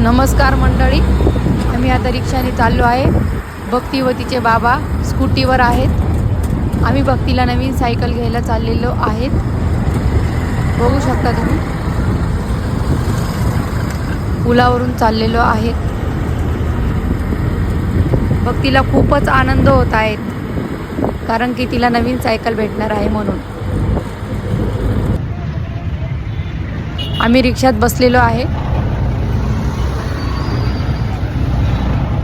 नमस्कार मंडळी. आम्ही आता रिक्षाने चाललो आहे. भक्तीवतीचे बाबा स्कूटीवर आहेत. आम्ही भक्तीला नवीन सायकल घ्यायला चाललेलो आहेत. बघू शकता तुम्ही. पुलावरून चाललेलो आहेत भक्तीला खूपच आनंद होत आहेत कारण की तिला नवीन सायकल भेटणार आहे म्हणून. आम्ही रिक्षात बसलेलो आहे.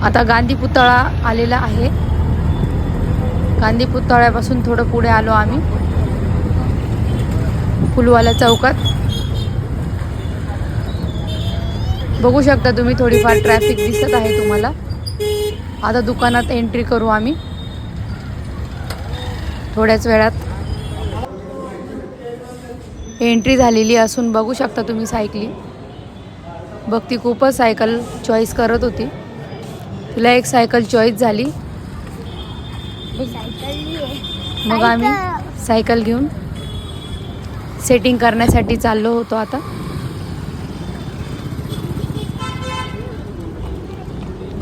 आता गांधी पुतळा आलेला आहे. गांधी पुतळ्यापासून थोडं पुढे आलो आम्ही. फुलवाला चौकात. बघू शकता तुम्ही थोडीफार ट्रॅफिक दिसत आहे तुम्हाला. आता दुकानात एंट्री करू आम्ही. थोड्याच वेळात. एंट्री झालेली असून बघू शकता तुम्ही सायकली भक्ती खूपच सायकल चॉईस करत होती. तुला एक सायकल चॉईस झाली. मग आम्ही सायकल घेऊन सेटिंग करण्यासाठी चाललो होतो आता.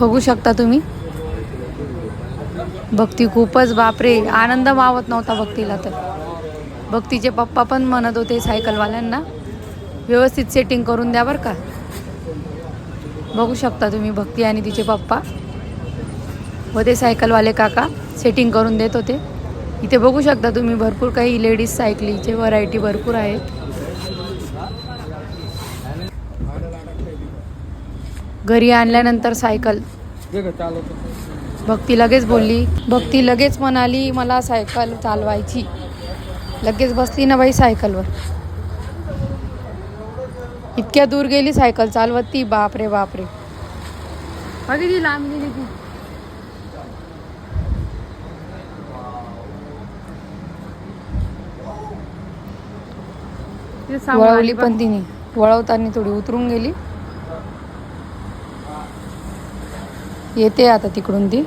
बघू शकता तुम्ही. भक्ती खूपच बापरे आनंद मावत नव्हता भक्तीला तर. भक्तीचे पप्पा पण म्हणत होते सायकलवाल्यांना व्यवस्थित सेटिंग करून द्या बरं का. बघू शकता तुम्ही भक्ती आणि तिचे पप्पा. व ते सायकलवाले काका सेटिंग करून देत होते. इथे बघू शकता तुम्ही भरपूर काही लेडीज सायकलीचे व्हरायटी भरपूर आहेत. घरी आणल्यानंतर सायकल. भक्ती लगेच बोलली. भक्ती लगेच म्हणाली मला सायकल चालवायची. लगेच बसली ना बाई सायकलवर. इतक्या दूर गेली सायकल चालवत ती. बापरे बापरे. बघितली लांब गेली ती. वळवली पण तिने. वळवताना थोडी उतरून गेली. येते आता तिकडून ती.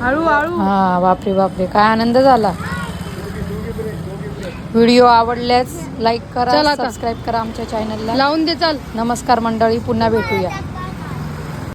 हा बापरे बापरे काय आनंद झाला. व्हिडिओ आवडल्यास लाईक करा. सबस्क्राईब करा आमच्या चॅनलला लावून दे चाल. नमस्कार मंडळी पुन्हा भेटूया.